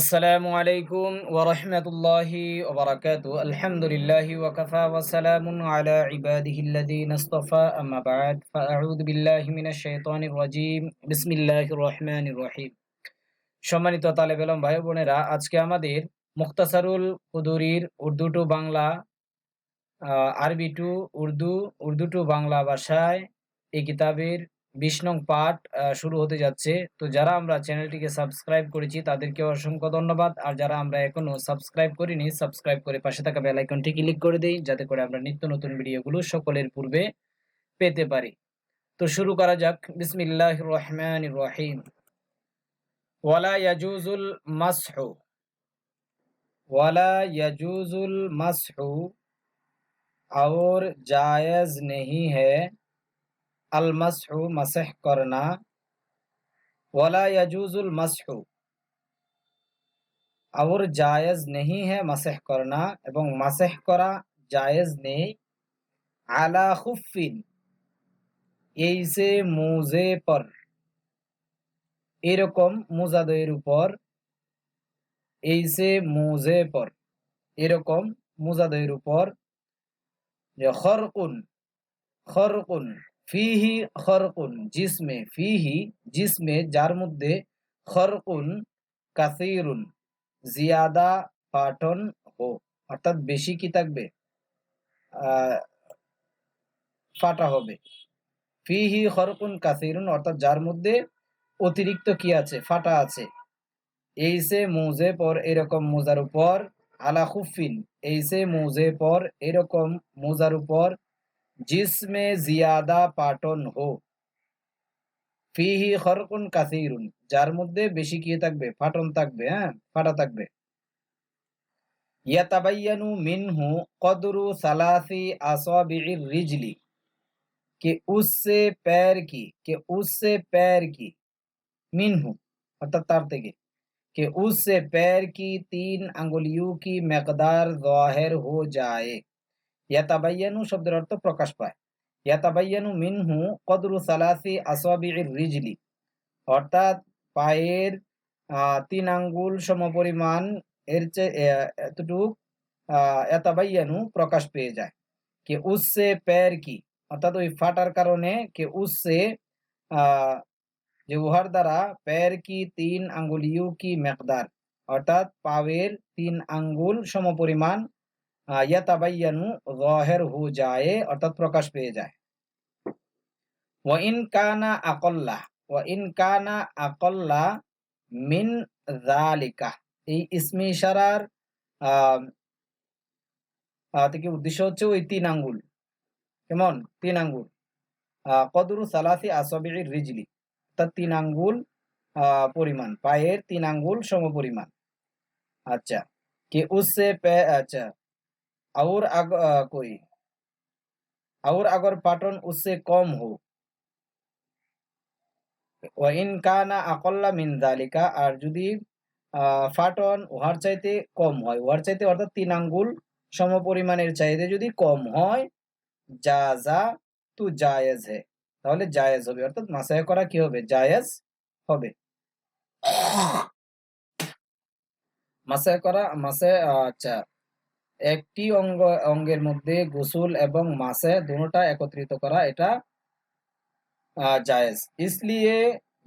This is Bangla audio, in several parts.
আসসালামু আলাইকুম ওরহমতুল্লাহি ওবরাকাতু আলহামদুলিল্লাহি ওয়াকাফা ওয়াসালামুন আলা ইবাদিহি আল্লাযীনা ইসতাফা আম্মা বা'দ। ফাআউযু বিল্লাহি মিনাশ শাইতানির রাজীম। বিসমিল্লাহির রহমানির রহিম। সম্মানিত তালেব এলম ভাই বোনেরা, আজকে আমাদের মুখতাসারুল কুদুরির Urdu to Bangla Arabi to Urdu Urdu to Bangla ভাষায় এই কিতাবের বিশ নং পাঠ আহ, শুরু হতে যাচ্ছে তো যারা আমরা চ্যানেলটিকে সাবস্ক্রাইব করেছি তাদেরকে অসংখ্য ধন্যবাদ আর যারা আমরা এখনো সাবস্ক্রাইব করিনি সাবস্ক্রাইব করে পাশে থাকা বেল আইকনটি ক্লিক করে দেই যাতে করে আমরা নিত্য নতুন ভিডিওগুলো সকলের পূর্বে পেতে পারি তো শুরু করা যাক বিসমিল্লাহ রহমান রহিম ওয়ালা ইয়াজুজুল মাসহু ওয়ালা ইয়াজুজুল মাসহু और जायज नहीं है আল মাসহু মাসেহ করনা ওয়ালা ইয়াজুজুল মাসহু। আউর জায়েজ নেহি হে মাসেহ করনা এবং মাসেহ করা জায়েজ নেই। আলা খুফিন এই সে মুজে পর। এরকম মুজাদয়ের উপর। এই সে মুজে পর। এরকম মুজাদয়ের উপর। যে খরকুন। খরকুন। ফিহি খরকুন, জিসমে, ফিহি, জিসমে, যার মধ্যে খরকুন কাসিরুন, জিয়াদা পাঠন হো, অর্থাৎ বেশি কি থাকবে? ফাটা হবে। ফিহি খরকুন কাসিরুন, অর্থাৎ যার মধ্যে অতিরিক্ত কি আছে? ফাটা আছে। এই সে মুজে পর এরকম মোজার উপর, আলা খুফিন এই সে মুজে পর এরকম মোজার উপর জিসমে জিয়াদা পাটন হো ফিহি খরকুন কাসিরুন যার মধ্যে বেশি কি থাকবে ফাটন থাকবে হ্যাঁ ফাটা থাকবে ইয়াতাবাইয়ানু মিনহু কদরু সালাসি আসাবির রিজলি कि उससे पैर की कि उससे पैर की मिनहु অর্থাৎ তার থেকে कि उससे पैर की तीन अंगुलियों की मकदार जाहिर हो जाए ইয়াতাবাইয়ানু শব্দের অর্থ প্রকাশ পায়। ইয়াতাবাইয়ানু মিনহু কদরু সালাসি আসাবির রিজলি। অর্থাৎ পায়ের তিন আঙ্গুল সমপরিমাণ এর চেয়ে এতটুক আহ, ইয়াতাবাইয়ানু প্রকাশ পেয়ে যায়। কে উসসে প্যার কি? অর্থাৎ ওই ফাটার কারণে কে আহ, যে উহার দ্বারা প্যার কি তিন আঙ্গুল ইউ কি মেকদার। অর্থাৎ পাওয়ের তিন আঙ্গুল সমপরিমাণ ইয়াতাবাইয়ানু জহের হু যায়, অর্থাৎ প্রকাশ পেয়ে যায়। ওয়াইন এই ইসমি ইশারার থেকে উদ্দেশ্য হচ্ছে ওই তিন আঙ্গুল। কেমন? তিন আঙ্গুল। কদরু সালাসি আসবির রিজলি। তার তিন আঙ্গুল পরিমাণ। পায়ের তিন আঙ্গুল সম পরিমাণ আচ্ছা। কে উসে আচ্ছা। और अग अ, कोई और अगर पाटन उससे कम हो ওয়াইন কানা আকল্লা মিন যালিকা আর যদি আহ, ফাটন উহার চাইতে কম হয় উহার চাইতে অর্থাৎ তিন আঙ্গুল সমপরিমাণের চাইতে যদি কম হয় জাজা তু জায়েজ হে তাহলে জায়েজ হবে অর্থাৎ মাসায় করা কি হবে জায়েজ হবে মাসায় করা মাসায় আচ্ছা একটি অঙ্গ অঙ্গের মধ্যে গোসল এবং মাসে দুটোটা একত্রিত করা এটা আহ, জায়েজ इसलिए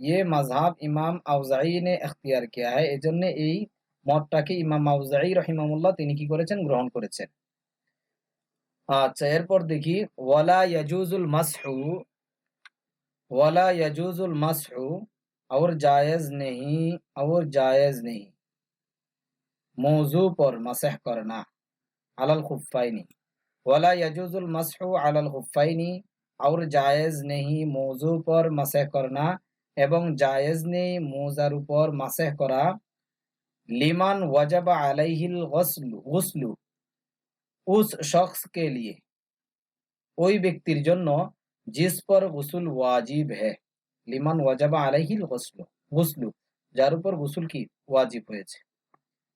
ये मजहब ইমাম আউজাই ने এখতিয়ার কিয়া है এজন্য এই মতটাকে ইমাম আউজাই রহিমাহুল্লাহ তিনি কি করেছেন গ্রহণ করেছেন আচ্ছা এরপর দেখি ওয়ালা ইয়াজুজুল মাসহু ওয়ালা ইয়াজুজুল মাসহু और जायज नहीं और जायज नहीं मौजू पर मसह करना अलल खुफ़ैनी वला यजुजुल मसहु अलल खुफ़ैनी और जायज नहीं मौजू पर मसह करना এবং জায়েজ নেই মোজার উপর মাসেহ করা লিমান ওয়াজাবা আলাইহিল গসলু গুসলু उस शख्स के लिए ওই ব্যক্তির জন্য জিস পর গুসুল ওয়াজিব है লিমান ওয়াজাবা আলাইহিল গসলু গুসলু যার উপর গুসুল কি ওয়াজিব হয়েছে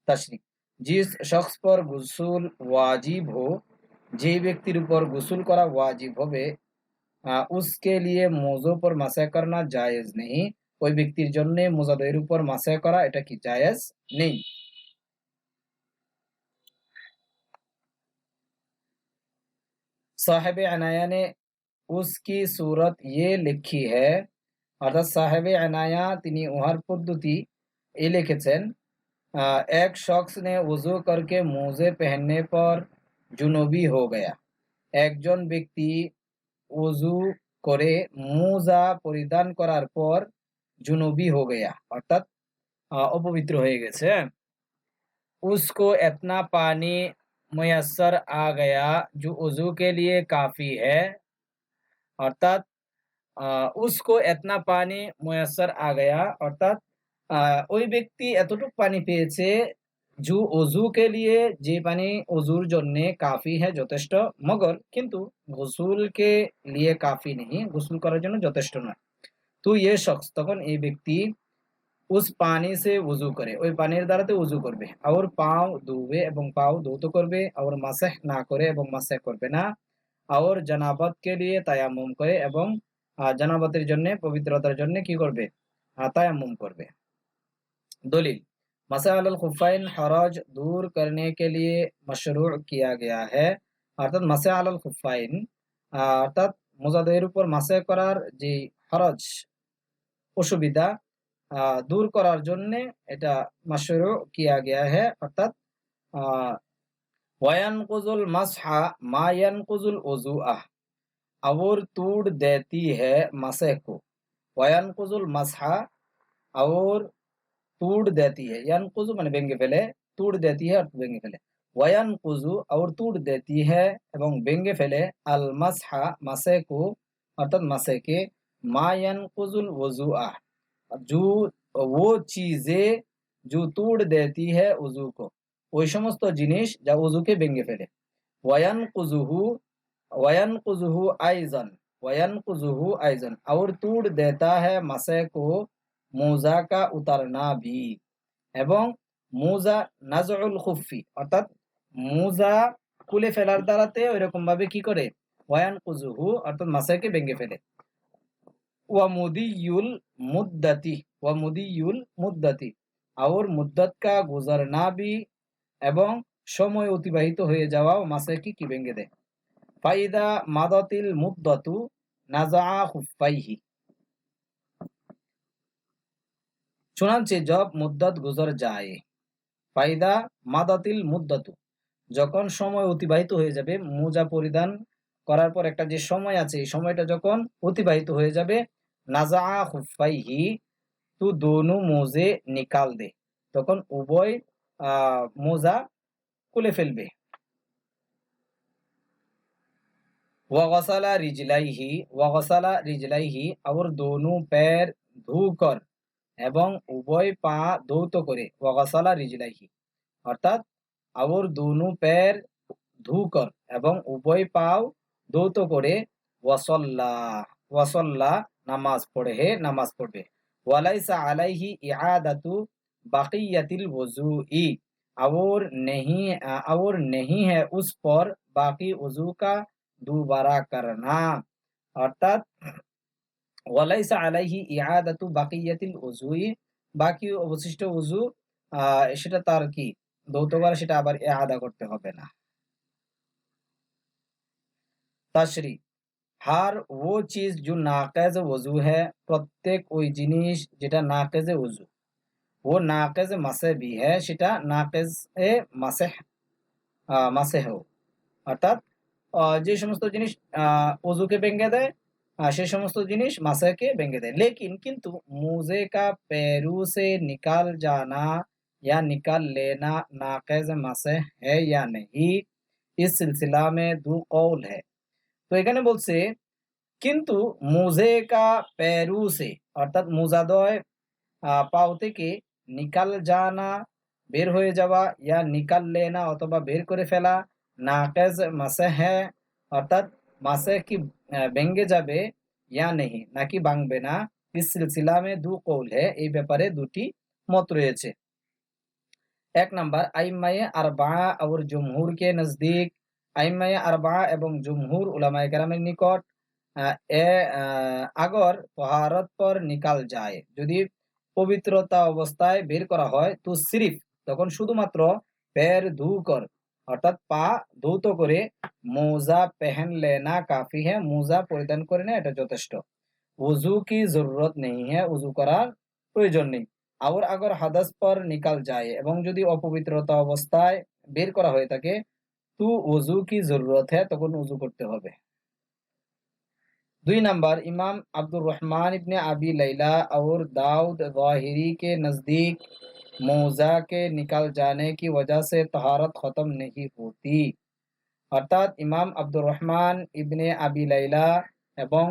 तशरी जिस शख्स पर गुसूल वाजिब हो যে ব্যক্তির উপর গোসল করা ওয়াজিব হবে আহ, उसके लिए मौजू पर मसा करना जायज नहीं ওই ব্যক্তির জন্য মোজাদের উপর মাসে করা এটা কি জায়েজ নেই साहिब अनाया ने उसकी सूरत ये लिखी है অর্থাৎ সাহেবে अनाया তিনি উহার পদ্ধতি এই লিখেছেন एक शख्स ने वजू करके मोजे पहनने पर जुनूबी हो गया একজন ব্যক্তি ওযু করে মোজা পরিধান করার পর जुनूबी हो गया অর্থাৎ অপবিত্র হয়ে গেছে उसको इतना पानी मुयसर आ गया जो वजू के लिए काफ़ी है অর্থাৎ उसको इतना पानी मुयसर आ गया অর্থাৎ ওই ব্যক্তি এতটুকু পানি পেয়েছে জু অজুকে লিয়ে যে পানি অজুর জন্য কাফি হ্যাঁ যথেষ্ট মগর, কিন্তু গোসুলকে লিয়ে কাফি নেই, গোসল করার জন্য যথেষ্ট নয়। তো ইয়ে শখস, তখন এই ব্যক্তি উস পানি সে উজু করে, ওই পানির দ্বারাতে উজু করবে। আর পাও ধুবে এবং পাও ধৌত করবে আর মাসেহ না করে এবং মাসেহ করবে না। আর জানাবতকে লিয়ে তায়াম্মুম করে এবং জানাবতের জন্য, পবিত্রতার জন্য কি করবে? তায়াম্মুম করবে। दलील मसाल खुफ़ैन हरज दूर करने के लिए मशरू किया गया है অর্থাৎ মাসে আলাল খুফাইন অর্থাৎ মোজাদের উপর মাসে করার যে হরজ অসুবিধা দূর করার জন্য এটা মাসরু কিয়া গিয়া হে অর্থাৎ वयनकुजुल मसहा मा यनकुजुल वजुआह और तूड़ देती है मसह को वयनकुजुल मसहा और तूड़ देती है यान कुजू मैंने बेंगे फैले तूड़ देती है और बेंगे फैले वयन कुजू और तूड़ देती है एवं बेंगे फैले अल मसहा मसे को अर्थात मसे के मायन कुजुल वजुआ जो वो चीजें जो तूड़ देती है वजू को ওই সমস্ত জিনিস যা উজুকে ভেঙে ফেলে ওয়ান কুজুহু ওয়ান কুজুহু আইজন ওয়ান কুজুহু আইজন और तूड़ देता है मसे को মোজা কা উতারনা ভি এবং মোজা নাজউল খুফি অর্থাৎ মোজা খুলে ফেলার দ্বারাতে ওইরকম ভাবে কি করে? ওয়ান কুজুহু অর্থাৎ মাসাকে ভেঙে ফেলে। ওয়া মুদিয়ুল মুদ্দাতি, ওয়া মুদিয়ুল মুদ্দাতি। আর মুদ্দাত কা গুজারনা বি এবং সময় অতিবাহিত হয়ে যাওয়া মাসাকে কি ভেঙে দেয়? ফাইদা মাদাতিল মুদ্দাতু নাজা খুফাইহি চুনাঞ্চে জব মুদ্দাত গুজর যায়। ফাইদা মাদাতিল মুদ্দাতু যখন সময় অতিবাহিত হয়ে যাবে, মোজা পরিধান করার পর একটা যে সময় আছে, এই সময়টা যখন অতিবাহিত হয়ে যাবে নাজা হুফাইহি তু দোনু মোজে নিকাল দে। তখন উভয় মোজা খুলে ফেলবে। ওয়াগসালা রিজলাইহি ওয়াগসালা রিজলাইহি আবার দোনু প্যার ধু কর। এবং উভয় পা দৌত করে ওয়াগাসালা রিজলাইহি অর্থাৎ আবর দুনু পের ধুকর এবং উভয় পাও দৌত করে ওয়াসল্লা ওয়াসল্লা নামাজ পড়ে হে নামাজ পড়বে ওয়ালাইসা আলাইহি ইআদাতু বাকিয়াতিল वजूई और नहीं और नहीं है उस पर बाकी वजू का दोबारा करना অর্থাৎ ওয়ালাইসা আলাইহি ইয়াদাতু বাকিয়াতিল উজুই বাকি অবশিষ্ট উজু সেটা তার কি? দৌতবার সেটা আবার করতে হবে না। তাশরি, হার ও চিজ নাকেজ প্রত্যেক ওই জিনিস যেটা নাকেজ উজু ও নাকেজ মাসে বি হ্যাঁ সেটা নাকেজ এ মাসে মাসে হো অর্থাৎ যে সমস্ত জিনিস ওজুকে ভেঙে দেয় সে সমস্ত জিনিস মাসাকে ভেঙে দেয় लेकिन किंतु मूजे का पैरू से निकाल जाना या निकाल लेना नाकज मसे है या नहीं इस सिलसिला में दो कौल है তো এখানে বলছে কিন্তু মুজে কা পেরু সে অর্থাৎ মুজাদয় পাও থেকে নিকাল জানা বের হয়ে যাওয়া ইয়া নিকাল লেনা অথবা বের করে ফেলা নাকেজ মাসে হ্যাঁ অর্থাৎ মাসে কি ভেঙ্গে যাবে ইয়া নেহি নাকি ভাঙবে না ইস সিলসিলা দু কৌল হে এই ব্যাপারে দুটি মত রয়েছে এক নাম্বার আইমায়ে আরবা और জমহুর কে নজদিক আইমায়ে আরবা এবং জমহুর উলামায়ে কেরামের নিকট এ আগর তহারত পর নিকাল যায় যদি পবিত্রতা অবস্থায় বের করা হয় তো সিরিফ তখন শুধুমাত্র পের ধু কর অর্থাৎ পা ধৌত করে মোজা পেহেন লেনা কাফি হ্যাঁ মোজা পরিধান করে না এটা যথেষ্ট। উজু কি জরুরত নেই হ্যাঁ উজু করার প্রয়োজন নেই। আবার আগর হাদাস পর নিকাল যায় এবং যদি অপবিত্রতা অবস্থায় বের করা হয়ে থাকে, তু উজু কি জরুরত হ্যাঁ তখন উজু করতে হবে। दुई नंबर इमाम अब्दुल रहमान इब्ने अबी लैला और दाऊद ज़ाहिरी के नज़दीक मोज़ा के निकल जाने की वजह से तहारत ख़त्म नहीं होती অর্থাৎ ইমাম আব্দুর রহমান ইবনে আবি লাইলা এবং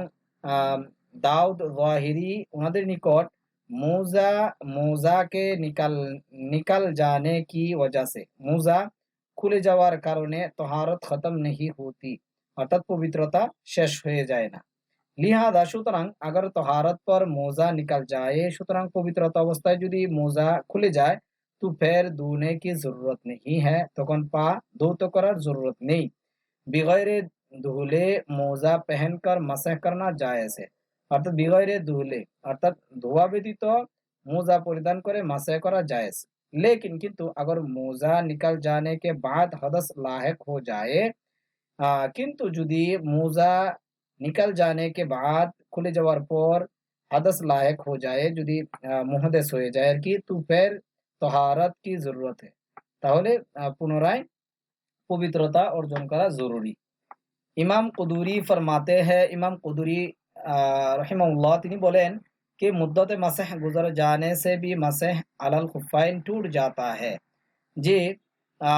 দাউদ ওয়াহিরি ওনাদের নিকট মোজা মোজাকে নিকাল নিকাল জানে কি ওজা সে মোজা খুলে যাওয়ার কারণে তহারত খতম নেহি হতি অর্থাৎ পবিত্রতা শেষ হয়ে যায় না लिहाजा सूतरा अगर तहारत पर मोजा निकल जाए सूतरा पवित्रता अवस्था जो मोजा खुले जाए तो फिर धोने की ज़रूरत नहीं है तक पा दो तो करार ज़रूरत नहीं बगैर धूले मोजा पहनकर मसह करना जायज़ है अर्थात बगैर धूले अर्थात धुआ तो मोजा परिधान कर मसह करा जायज़ लेकिन किंतु अगर मोजा निकल जाने के बाद हदस लाक हो जाए किंतु जुदी मोजा निकल जाने के बाद खुले যাওয়ার পর হাদাস লায়ক हो जाए যদি মুহাদ্দিস হয়ে যায় আর কি তো ফের তহারাত কি জরুরত है তাহলে পুনরায় পবিত্রতা অর্জন করা জরুরি ইমাম কুদুরি ফরমাতে हैं इमाम कुदूरी रहमहुल्लाह তিনি বলেন कि मुद्दत मसह गुजर जाने से भी मसह अलल खुफाइन टूट जाता है যে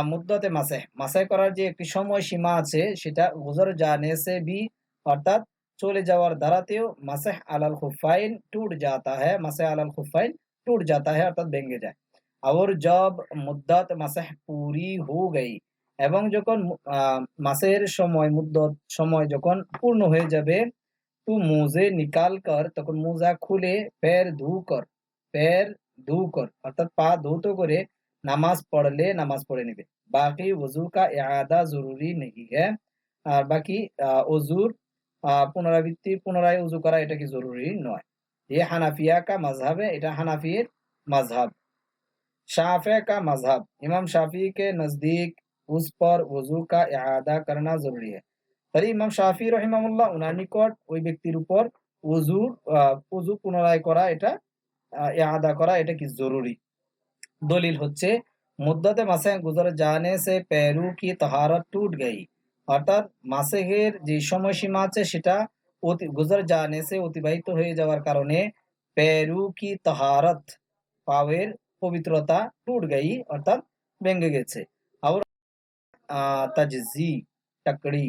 মুদ্দতে মাসে মাসে করার যে একটি সময় সীমা আছে সেটা গুজর জানে সে বি অর্থাৎ চলে যাওয়ার ধারাতেও মাসেহ আলাল খুফাইন টুট যাতা হ্যাঁ মাসেহ আলাল খুফাইন টুট যাতা হ্যাঁ অর্থাৎ ভেঙে যায়। আর জব মুদ্দাত মাসেহ পুরি হো গই এবং যখন মাসের সময়, মুদ্দত সময় যখন পূর্ণ হয়ে যাবে, তো মোজে নিকাল কর, তখন মোজা খুলে পের ধু কর পের ধু কর, অর্থাৎ পা ধৌত করে নামাজ পড়লে নামাজ পড়ে নেবে। বাকি ওজু কা এদা জরুরি নেই হ্যাঁ। আর বাকি ওজুর পুনরাবৃত্তি পুনরায় উজু করা এটা কি জরুরি নয় ये हनाफिया का मजहब है এটা হানাফির मजहब शाफे का मजहब इमाम शाफी के नजदीक उस पर वजू का इआदा करना जरूरी है তাহলে ইমাম শাফি রহিমাহুল্লাহ ওনার নিকট ওই ব্যক্তির উপর ওযু ওযু পুনরায় করা এটা ইআদা করা এটা কি জরুরি দলিল হচ্ছে মুদ্দতে মাসে গুজর জানে সে पैरू की तहारत टूट गई অর্থাৎ মাসেহের যে সময়সীমা আছে সেটা অতি গুজর যা সে অতিবাহিত হয়ে যাওয়ার কারণে পেরু কি তহারত পাওয়ের পবিত্রতা টুট গেই অর্থাৎ ভেঙে গেছে। আর তাজজি টাকড়ি